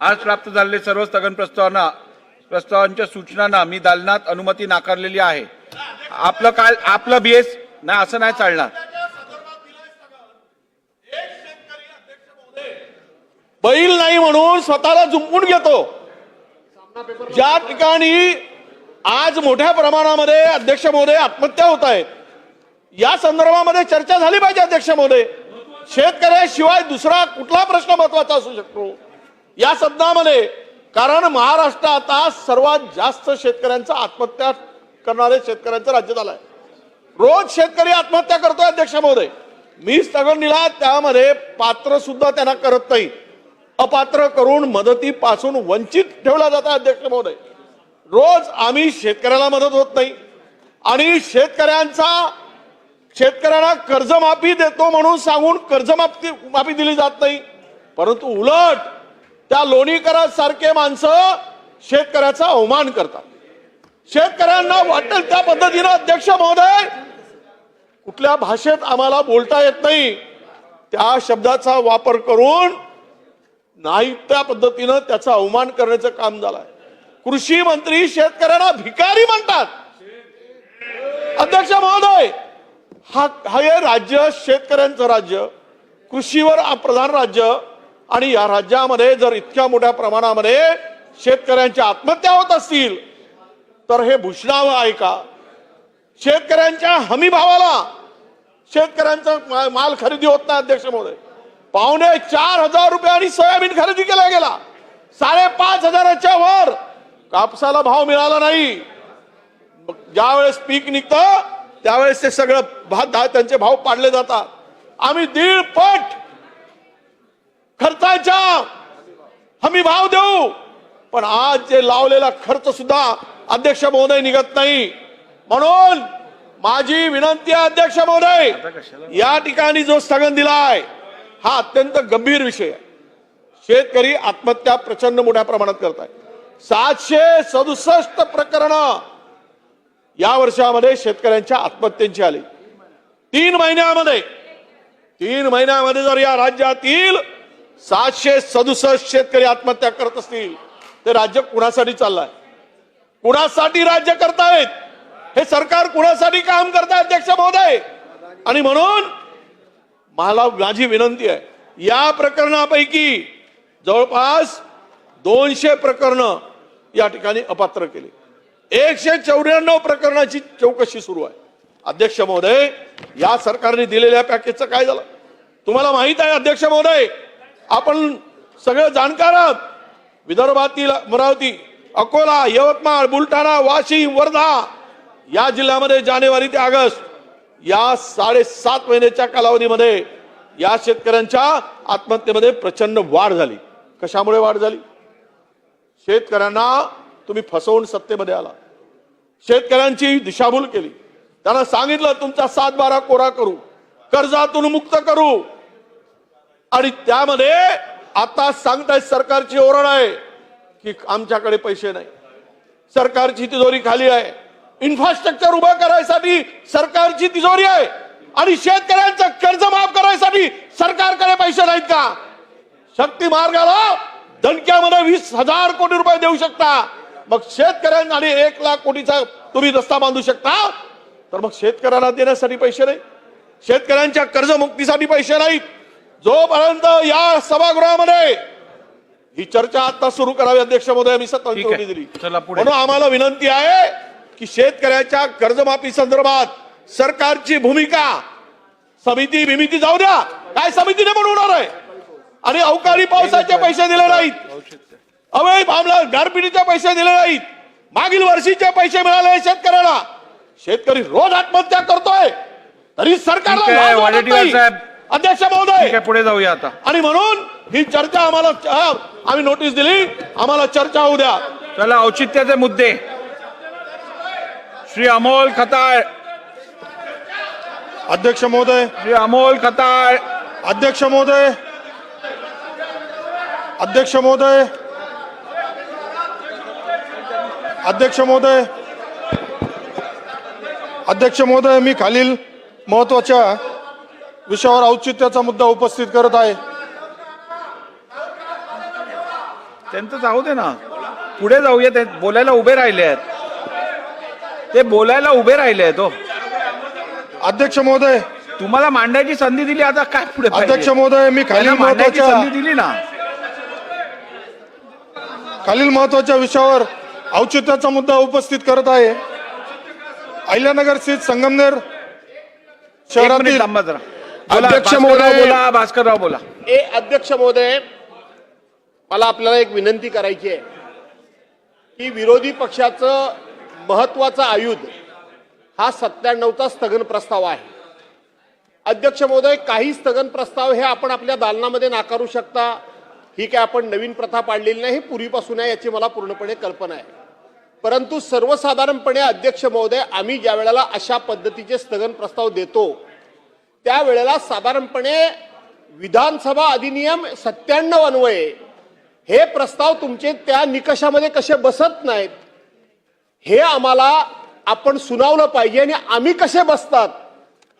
आज प्राप्त झालेले सर्व स्थगन प्रस्तावांना प्रस्तावांच्या सूचनांना मी दालनात अनुमती नाकारलेली आहे. आपलं काल आपलं बीएस नाही असं नाही चालणार. बैल नाही म्हणून स्वतःला जुंपून घेतो. ज्या ठिकाणी आज मोठ्या प्रमाणामध्ये अध्यक्ष महोदय आत्महत्या होत आहेत या संदर्भामध्ये चर्चा झाली पाहिजे अध्यक्ष महोदय. शेतकऱ्याशिवाय दुसरा कुठला प्रश्न महत्त्वाचा असू शकतो? या सदनामध्ये कारण महाराष्ट्र आता सर्वात जास्त शेतकऱ्यांचा आत्महत्या करणारे शेतकऱ्यांचं राज्य झालं आहे. रोज शेतकरी आत्महत्या करतोय अध्यक्ष महोदय. मी स्थगन दिला त्यामध्ये पात्र सुद्धा त्यांना करत नाही. अपात्र करून मदतीपासून वंचित ठेवला जात अध्यक्ष महोदय. रोज आम्ही शेतकऱ्याला मदत होत नाही. आणि शेतकऱ्यांचा शेतकऱ्यांना कर्जमाफी देतो म्हणून सांगून कर्जमाफी माफी दिली जात नाही. परंतु उलट त्या लोणीकरांसारखे माणसं शेतकऱ्याचा अवमान करतात. शेतकऱ्यांना वाटेल त्या पद्धतीनं अध्यक्ष महोदय कुठल्या भाषेत आम्हाला बोलता येत नाही त्या शब्दाचा वापर करून नाही त्या पद्धतीनं त्याचा अवमान करण्याचं काम झालंय. कृषी मंत्री शेतकऱ्यांना भिकारी म्हणतात. अध्यक्ष महोदय हा हा हे राज्य शेतकऱ्यांचं राज्य कृषीवर प्रधान राज्य आणि या राज्यामध्ये जर इतक्या मोठ्या प्रमाणामध्ये शेतकऱ्यांच्या आत्महत्या होत असतील तर हे भूषणावं आहे का? शेतकऱ्यांच्या हमी भावाला शेतकऱ्यांचा माल खरेदी होत नाही अध्यक्ष महोदय. पावणे चार हजार रुपयांनी सोयाबीन खरेदी केला गेला. साडेपाच हजाराच्या वर कापसाला भाव मिळाला नाही. ज्यावेळेस ज्या वेळेस पीक निघतं त्यावेळेस ते सगळं भात धा- त्यांचे भाव पाडले जातात. आम्ही दीड पट हमी भाव देऊ. पण आज जे लावलेला खर्च सुद्धा अध्यक्ष महोदय निघत नाही. म्हणून माझी विनंती आहे अध्यक्ष महोदय या ठिकाणी जो स्थगन दिलाय हा अत्यंत गंभीर विषय आहे. शेतकरी आत्महत्या प्रचंड मोठ्या प्रमाणात करत आहे सातशे सदुसष्ट प्रकरण या वर्षामध्ये शेतकऱ्यांच्या आत्महत्येची आली. तीन महिन्यामध्ये तीन महिन्यामध्ये जर या राज्यातील सातशे सदुसष्ट शेतकरी आत्महत्या करत असतील ते राज्य कुणासाठी चाललंय? कुणासाठी राज्य करतायत? हे सरकार कुणासाठी काम करताय अध्यक्ष महोदय? आणि म्हणून मला माझी विनंती आहे या प्रकरणापैकी जवळपास दोनशे प्रकरण या ठिकाणी अपात्र केले. एकशे चौऱ्याण्णव प्रकरणाची चौकशी सुरू आहे. अध्यक्ष महोदय या सरकारने दिलेल्या पॅकेजचं काय झालं? तुम्हाला माहीत आहे अध्यक्ष महोदय आपण सगळे जाणकार आहात. विदर्भातील अमरावती अकोला यवतमाळ बुलढाणा वाशिम वर्धा या जिल्ह्यामध्ये जानेवारी ते ऑगस्ट या साडेसात महिन्याच्या कालावधीमध्ये या शेतकऱ्यांच्या आत्महत्येमध्ये प्रचंड वाढ झाली. कशामुळे वाढ झाली? शेतकऱ्यांना तुम्ही फसवून सत्तेमध्ये आला. शेतकऱ्यांची दिशाभूल केली. त्यांना सांगितलं तुमचा सात बारा कोरा करू. कर्जातून मुक्त करू. आणि त्यामध्ये आता सांगताय सरकारची ओरड आहे की आमच्याकडे पैसे नाही. सरकारची तिजोरी खाली आहे. इन्फ्रास्ट्रक्चर उभं करायसाठी सरकारची तिजोरी आहे. आणि शेतकऱ्यांचं कर्ज माफ करायसाठी सरकारकडे पैसे नाहीत का? शक्ती मार्गाला दणक्यामध्ये वीस हजार कोटी रुपये देऊ शकता. मग शेतकऱ्यांना आणि एक लाख कोटीचा तुम्ही रस्ता बांधू शकता? तर मग शेतकऱ्यांना देण्यासाठी पैसे नाही. शेतकऱ्यांच्या कर्जमुक्तीसाठी पैसे नाहीत. जोपर्यंत या सभागृहामध्ये ही चर्चा आता सुरू करावी अध्यक्ष महोदय मी सत्ता. दिली. म्हणून आम्हाला विनंती आहे की शेतकऱ्याच्या कर्जमाफी संदर्भात सरकारची भूमिका समिती भूमिती जाऊ द्या. काय समितीने बनवणार आहे? आणि अवकाळी पावसाचे पैसे दिले नाहीत. अवैध मामला गारपिटीचे पैसे दिले नाहीत. मागील वर्षीचे पैसे मिळाले शेतकऱ्याला. शेतकरी रोज आत्महत्या करतोय. तरी सरकारला अध्यक्ष ठीक महोदय आहे पुढे जाऊया आता. आणि म्हणून ही चर्चा आम्हाला आम्ही नोटीस दिली. आम्हाला चर्चा होऊ द्या. चला औचित्याचे मुद्दे. श्री अमोल खताळ. अध्यक्ष महोदय. श्री अमोल खताळ. अध्यक्ष महोदय. अध्यक्ष महोदय. अध्यक्ष महोदय. अध्यक्ष महोदय मी खालील महत्त्वाच्या विषयावर औचित्याचा मुद्दा उपस्थित करत आहे. त्यांचं जाऊ दे ना. पुढे जाऊया ते बोलायला उभे राहिले आहेत. ते बोलायला उभे राहिले आहेत हो. अध्यक्ष महोदय. तुम्हाला मांडायची संधी दिली आता काय पुढे पाहिजे? अध्यक्ष महोदय मी खालील त्यांना मांडायची महत्त्वाच्या संधी दिली ना. खालील महत्त्वाच्या विषयावर औचित्याचा मुद्दा उपस्थित करत आहे. अहिल्यानगर स्थित संगमनेर एक मिनिट शहरातील थांबा जरा. अध्यक्ष महोदय. बोला भास्करराव बोला. ए अध्यक्ष महोदय मला आपल्याला एक विनंती करायची आहे की विरोधी पक्षाचं महत्वाचं आयुध हा सत्त्याण्णवचा स्थगन प्रस्ताव आहे. अध्यक्ष महोदय काही स्थगन प्रस्ताव हे आपण आपल्या दालनामध्ये नाकारू शकता. ही काय आपण नवीन प्रथा पाडलेली नाही ही पूर्वीपासून आहे याची मला पूर्णपणे कल्पना आहे. परंतु सर्वसाधारणपणे अध्यक्ष महोदय आम्ही ज्या वेळेला अशा पद्धतीचे स्थगन प्रस्ताव देतो त्यावेळेला साधारणपणे विधानसभा अधिनियम सत्त्याण्णव अन्वये. हे प्रस्ताव तुमचे त्या निकषामध्ये कसे बसत नाहीत हे आम्हाला आपण सुनावलं पाहिजे आणि आम्ही कसे बसतात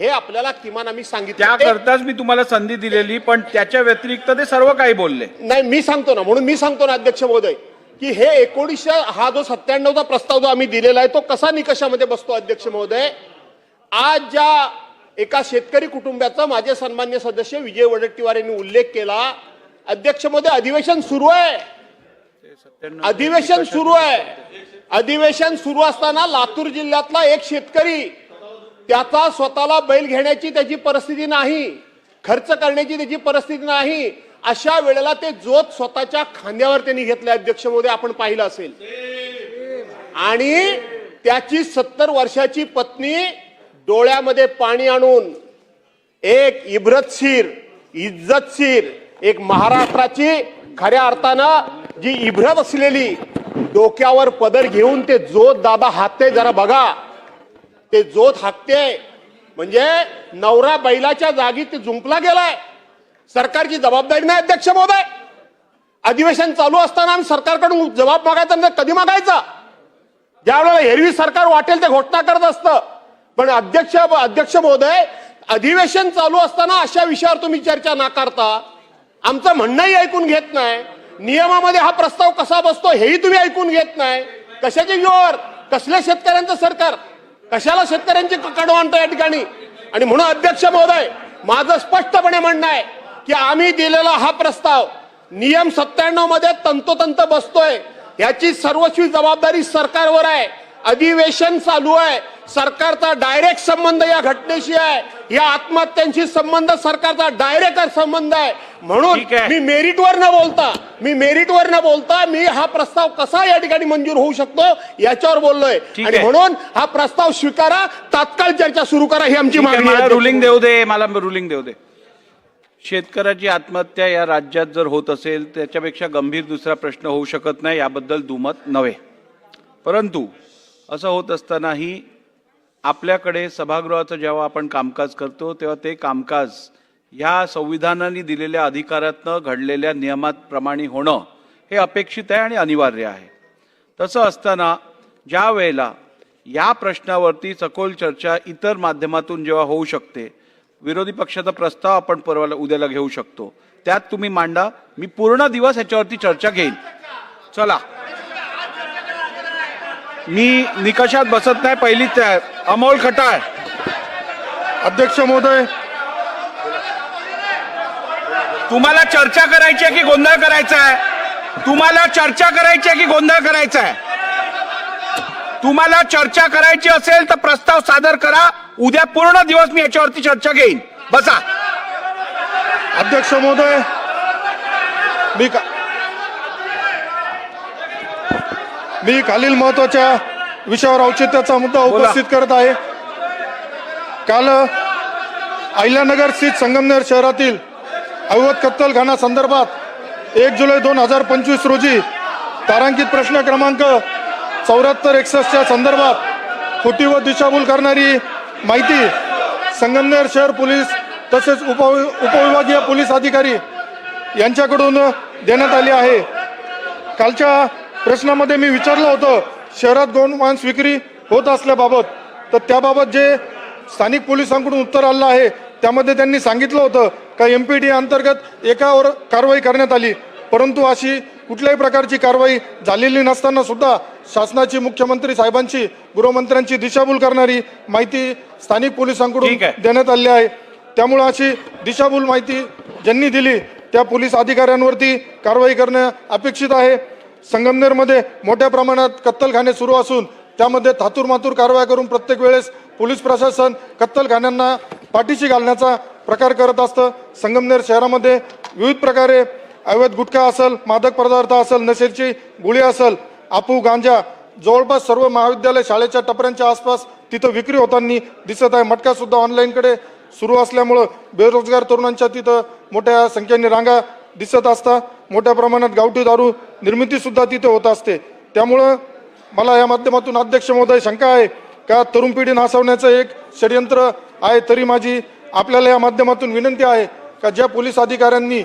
हे आपल्याला किमान आम्ही सांगितलं. त्याकरताच मी तुम्हाला संधी दिलेली पण त्याच्या व्यतिरिक्त ते सर्व काही बोलले. नाही मी सांगतो ना म्हणून मी सांगतो ना अध्यक्ष महोदय की हे एकोणीसशे हा जो सत्त्याण्णवचा प्रस्ताव जो आम्ही दिलेला आहे तो कसा निकषामध्ये बसतो अध्यक्ष महोदय? आज ज्या एका शेतकरी कुटुंबाचा माझे सन्मान्य सदस्य विजय वडट्टीवार यांनी उल्लेख केला. अध्यक्ष अधिवेशन सुरू आहे. अधिवेशन सुरू आहे. अधिवेशन सुरू असताना लातूर जिल्ह्यातला एक शेतकरी त्याचा स्वतःला बैल घेण्याची त्याची परिस्थिती नाही खर्च करण्याची त्याची परिस्थिती नाही. अशा वेळेला ते जोत स्वतःच्या खांद्यावर त्यांनी घेतले अध्यक्ष मोदी आपण पाहिलं असेल. आणि त्याची सत्तर वर्षाची पत्नी डोळ्यामध्ये पाणी आणून एक इब्रतशीर इज्जतशीर एक महाराष्ट्राची खऱ्या अर्थानं जी इब्रत असलेली डोक्यावर पदर घेऊन ते जोत दादा हाकते जरा बघा. ते जोत हाकते. म्हणजे नवरा बैलाच्या जागी ते जुंपला गेलाय. सरकारची जबाबदारी नाही अध्यक्ष महोदय. अधिवेशन चालू असताना आम्ही सरकारकडून जबाब मागायचा कधी मागायचा? ज्यावेळेला हेरवी सरकार वाटेल ते घोषणा करत असतं. पण अध्यक्ष अध्यक्ष महोदय अधिवेशन चालू असताना अशा विषयावर तुम्ही चर्चा नाकारता आमचं म्हणणंही ऐकून घेत नाही. नियमामध्ये हा प्रस्ताव कसा बसतो हेही तुम्ही ऐकून घेत नाही. कशाच्या जीवावर कसल्या शेतकऱ्यांचं सरकार? कशाला शेतकऱ्यांची कडव आणतो या ठिकाणी? आणि म्हणून अध्यक्ष महोदय माझं स्पष्टपणे म्हणणं आहे की आम्ही दिलेला हा प्रस्ताव नियम सत्त्याण्णवमध्ये तंतोतंत बसतोय. याची सर्वस्वी जबाबदारी सरकारवर आहे. अधिवेशन चालू आहे. सरकारचा डायरेक्ट संबंध या घटनेशी आहे. या आत्महत्यांशी संबंध सरकारचा डायरेक्ट संबंध आहे. म्हणून. मी मेरिटवर न बोलता मी मेरिटवर न बोलता मी हा प्रस्ताव कसा या ठिकाणी मंजूर होऊ शकतो याच्यावर बोललोय. आणि. म्हणून हा प्रस्ताव स्वीकारा तात्काळ चर्चा सुरू करा ही आमची मागणी आहे. रुलिंग देऊ दे मला रुलिंग देऊ दे. शेतकऱ्याची आत्महत्या या राज्यात जर होत असेल त्याच्यापेक्षा गंभीर दुसरा प्रश्न होऊ शकत नाही याबद्दल दुमत नव्हे. परंतु असं होत असतानाही आपल्याकडे सभागृहाचं जेव्हा आपण कामकाज करतो तेव्हा ते कामकाज ह्या संविधानाने दिलेल्या अधिकारातनं घडलेल्या नियमाप्रमाणे होणं हे अपेक्षित आहे आणि अनिवार्य आहे. तसं असताना ज्या वेळेला या प्रश्नावरती सखोल चर्चा इतर माध्यमातून जेव्हा होऊ शकते विरोधी पक्षाचा प्रस्ताव आपण परवाला उद्याला घेऊ शकतो. त्यात तुम्ही मांडा मी पूर्ण दिवस ह्याच्यावरती चर्चा घेईन. चला. मी निकषात बसत नाही पहिलीच आहे. अमोल खटाळ अध्यक्ष महोदय. तुम्हाला चर्चा करायची आहे की गोंधळ करायचा आहे? तुम्हाला चर्चा करायची आहे की गोंधळ करायचा आहे? तुम्हाला चर्चा करायची असेल तर प्रस्ताव सादर करा. उद्या पूर्ण दिवस मी याच्यावरती चर्चा घेईन. बसा. अध्यक्ष महोदय. मी का मी खालील महत्त्वाच्या विषयावर औचित्याचा मुद्दा. उपस्थित करत आहे काल अहिल्यानगर स्थित संगमनेर शहरातील अवैध कत्तलखाना संदर्भात एक जुलै दोन हजार पंचवीस रोजी तारांकित प्रश्न क्रमांक चौऱ्याहत्तर एकसष्टच्या संदर्भात खोटी व दिशाभूल करणारी माहिती संगमनेर शहर पोलीस तसेच उप उपविभागीय पोलीस अधिकारी यांच्याकडून देण्यात आली आहे कालच्या प्रश्नामध्ये मी विचारलं होतं शहरात गौण मांस विक्री होत असल्याबाबत. तर त्याबाबत जे स्थानिक पोलिसांकडून उत्तर आलं आहे त्यामध्ये त्यांनी सांगितलं होतं का एम पी डी अंतर्गत एकावर कारवाई करण्यात आली. परंतु अशी कुठल्याही प्रकारची कारवाई झालेली नसताना सुद्धा शासनाची मुख्यमंत्री साहेबांची गृहमंत्र्यांची दिशाभूल करणारी माहिती स्थानिक पोलिसांकडून. देण्यात आली आहे. त्यामुळे अशी दिशाभूल माहिती ज्यांनी दिली त्या पोलीस अधिकाऱ्यांवरती कारवाई करणे अपेक्षित आहे. संगमनेरमध्ये मोठ्या प्रमाणात कत्तलखाने सुरू असून त्यामध्ये थातूरमातूर कारवाया करून प्रत्येक वेळेस पोलीस प्रशासन कत्तलखान्यांना पाठीशी घालण्याचा प्रकार करत असतं. संगमनेर शहरामध्ये विविध प्रकारे अवैध गुटखा असेल मादक पदार्थ असेल नशेची गोळी असेल आपू गांजा जवळपास सर्व महाविद्यालय शाळेच्या टपऱ्यांच्या आसपास तिथं विक्री होताना दिसत आहे. मटका सुद्धा ऑनलाईनकडे सुरू असल्यामुळं बेरोजगार तरुणांच्या तिथं मोठ्या संख्येने रांगा दिसत असतात मोठ्या प्रमाणात गावठी दारू निर्मिती सुद्धा तिथे होत असते. त्यामुळं मला या माध्यमातून अध्यक्ष महोदय शंका आहे का तरुण पिढी नासवण्याचं एक षडयंत्र आहे तरी माझी आपल्याला या माध्यमातून विनंती आहे का ज्या पोलीस अधिकाऱ्यांनी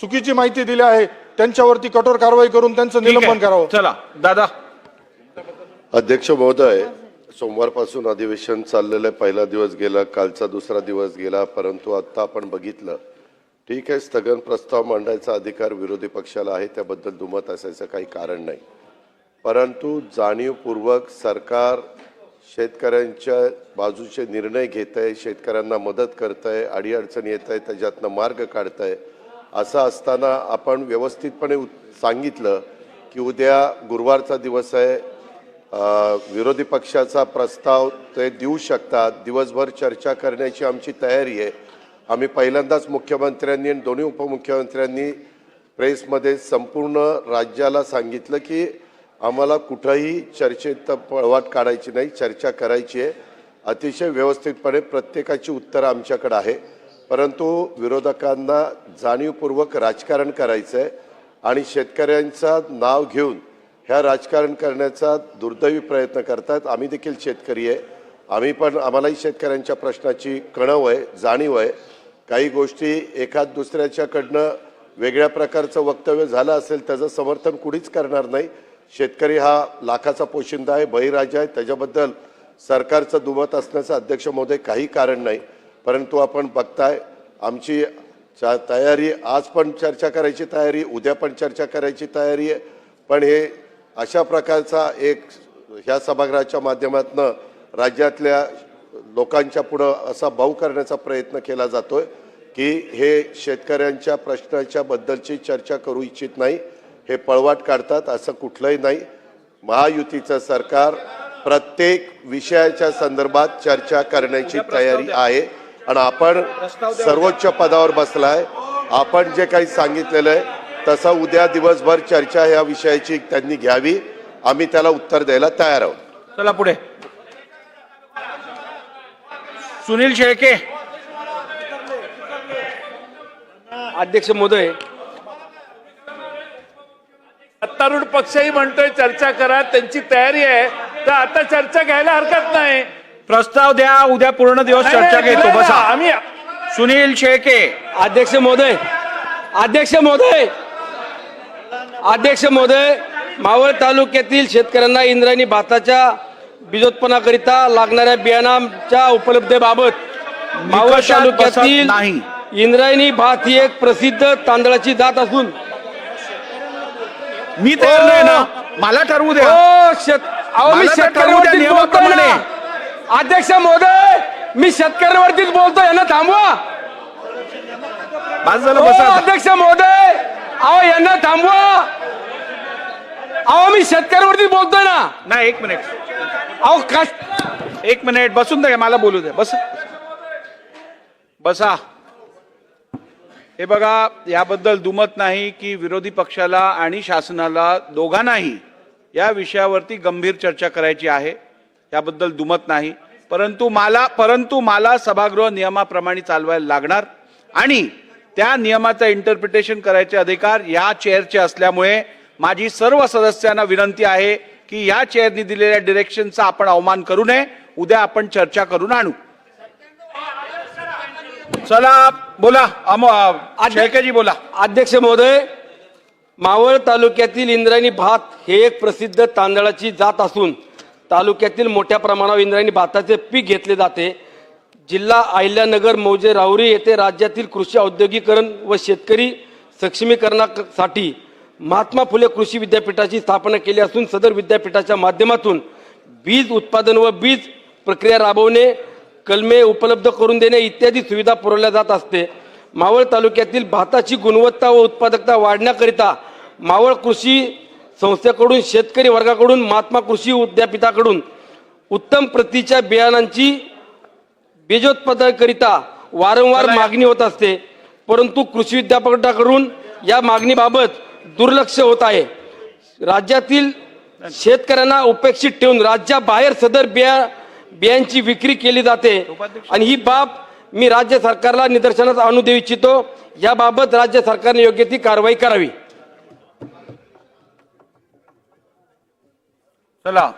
चुकीची माहिती दिली आहे त्यांच्यावरती कठोर कारवाई करून त्यांचं निलंबन. करावं. चला दादा. अध्यक्ष महोदय सोमवारपासून अधिवेशन चाललेलं आहे. पहिला दिवस गेला कालचा दुसरा दिवस गेला परंतु आत्ता आपण बघितलं ठीक आहे स्थगन प्रस्ताव मांडायचा अधिकार विरोधी पक्षाला आहे त्याबद्दल दुमत असायचं काही कारण नाही. परंतु जाणीवपूर्वक सरकार शेतकऱ्यांच्या बाजूचे निर्णय घेत आहे शेतकऱ्यांना मदत करत आहे अडीअडचणी येत आहे त्याच्यातनं मार्ग काढत आहे असं असताना आपण व्यवस्थितपणे सांगितलं की उद्या गुरुवारचा दिवस आहे. विरोधी पक्षाचा प्रस्ताव ते देऊ शकतात. दिवसभर चर्चा करण्याची आमची तयारी आहे. आम्ही पहिल्यांदाच मुख्यमंत्र्यांनी आणि दोन्ही उपमुख्यमंत्र्यांनी प्रेसमध्ये संपूर्ण राज्याला सांगितलं की आम्हाला कुठंही चर्चेत पळवाट काढायची नाही चर्चा करायची आहे. अतिशय व्यवस्थितपणे प्रत्येकाची उत्तरं आमच्याकडे आहे. परंतु विरोधकांना जाणीवपूर्वक राजकारण करायचं आहे आणि शेतकऱ्यांचा नाव घेऊन ह्या राजकारण करण्याचा दुर्दैवी प्रयत्न करतात. आम्ही देखील शेतकरी आहे. आम्ही पण आम्हालाही शेतकऱ्यांच्या प्रश्नाची कणव आहे जाणीव आहे. काही गोष्टी एखाद दुसऱ्याच्याकडनं वेगळ्या प्रकारचं वक्तव्य झालं असेल त्याचं समर्थन कुणीच करणार नाही. शेतकरी हा लाखाचा पोशिंदा आहे बहिराजा आहे. त्याच्याबद्दल सरकारचं दुमत असण्याचं अध्यक्ष महोदय काही कारण नाही. परंतु आपण बघताय आमची चा तयारी आज पण चर्चा करायची तयारी उद्या पण चर्चा करायची तयारी आहे. पण हे अशा प्रकारचा एक ह्या सभागृहाच्या माध्यमातनं राज्यातल्या लोकांच्या पुढं असा भाऊ करण्याचा प्रयत्न केला जातोय की हे शेतकऱ्यांच्या प्रश्नाच्या बद्दलची चर्चा करू इच्छित नाही हे पळवाट काढतात असं कुठलंही नाही. महायुतीचं सरकार प्रत्येक विषयाच्या संदर्भात चर्चा करण्याची तयारी आहे आणि आपण सर्वोच्च पदावर बसलाय. आपण जे काही सांगितलेलं आहे तसं उद्या दिवसभर चर्चा या विषयाची त्यांनी घ्यावी. आम्ही त्याला उत्तर द्यायला तयार आहोत. चला पुढे. सुनील शेळके. अध्यक्ष महोदय. सत्तारूढ पक्षही म्हणतोय चर्चा करा त्यांची तयारी आहे. तर आता चर्चा घ्यायला हरकत नाही. प्रस्ताव द्या उद्या पूर्ण दिवस चर्चा घेतो. बसा. आम्ही सुनील शेळके. अध्यक्ष महोदय. अध्यक्ष महोदय. अध्यक्ष महोदय मावळ तालुक्यातील शेतकऱ्यांना इंद्रायणी भाताच्या बीजोत्पन्नाकरिता लागणाऱ्या बियाणांच्या उपलब्धतेबाबत मावळ तालुक्यातील नाही. इंद्रायणी भात ही एक प्रसिद्ध तांदळाची जात असून मी तयार नाही ना मला ठरवू नियमाप्रमाणे. ना. अध्यक्ष महोदय मी शेतकऱ्यांवरतीच बोलतोय यांना थांबवा आता. अध्यक्ष महोदय अहो यांना थांबवा अहो मी शेतकऱ्यावरती बोलतोय ना. नाही एक मिनिट. अहो कस एक मिनिट बसून द्या मला बोलू द्या बस. बसा. हे बघा याबद्दल दुमत नाही की विरोधी पक्षाला आणि शासनाला दोघांनाही या विषयावरती गंभीर चर्चा करायची आहे. याबद्दल दुमत नाही. परंतु मला परंतु मला सभागृह नियमाप्रमाणे चालवायला लागणार आणि त्या नियमाचं इंटरप्रिटेशन करायचे अधिकार या चेअरचे असल्यामुळे माझी सर्व सदस्यांना विनंती आहे की या चेअरनी दिलेल्या डिरेक्शनचा आपण अवमान करू नये. उद्या आपण चर्चा करून आणू. चला बोला. अमो शेळकेजी बोला. अध्यक्ष महोदय मावळ तालुक्यातील इंद्रायणी भात हे एक प्रसिद्ध तांदळाची जात असून तालुक्यातील मोठ्या प्रमाणावर इंद्रायणी भाताचे पीक घेतले जाते. जिल्हा अहिल्यानगर मौजे राहुरी येथे राज्यातील कृषी औद्योगिकरण व शेतकरी सक्षमीकरणासाठी महात्मा फुले कृषी विद्यापीठाची स्थापना केली असून सदर विद्यापीठाच्या माध्यमातून बीज उत्पादन व बीज प्रक्रिया राबवणे कलमे उपलब्ध करून देणे इत्यादी सुविधा पुरवल्या जात असते. मावळ तालुक्यातील भाताची गुणवत्ता व उत्पादकता वाढण्याकरिता मावळ कृषी संस्थेकडून शेतकरी वर्गाकडून महात्मा कृषी विद्यापीठाकडून उत्तम प्रतीच्या बियाणांची बीजोत्पादनाकरिता वारंवार मागणी होत असते. परंतु कृषी विद्यापीठाकडून या मागणीबाबत दुर्लक्ष होत आहे. राज्यातील शेतकऱ्यांना उपेक्षित ठेवून राज्याबाहेर सदर बिया बियांची विक्री केली जाते. आणि ही बाब मी राज्य सरकारला निदर्शनास आणू देऊ इच्छितो. याबाबत राज्य सरकारने योग्य ती कारवाई करावी. चला.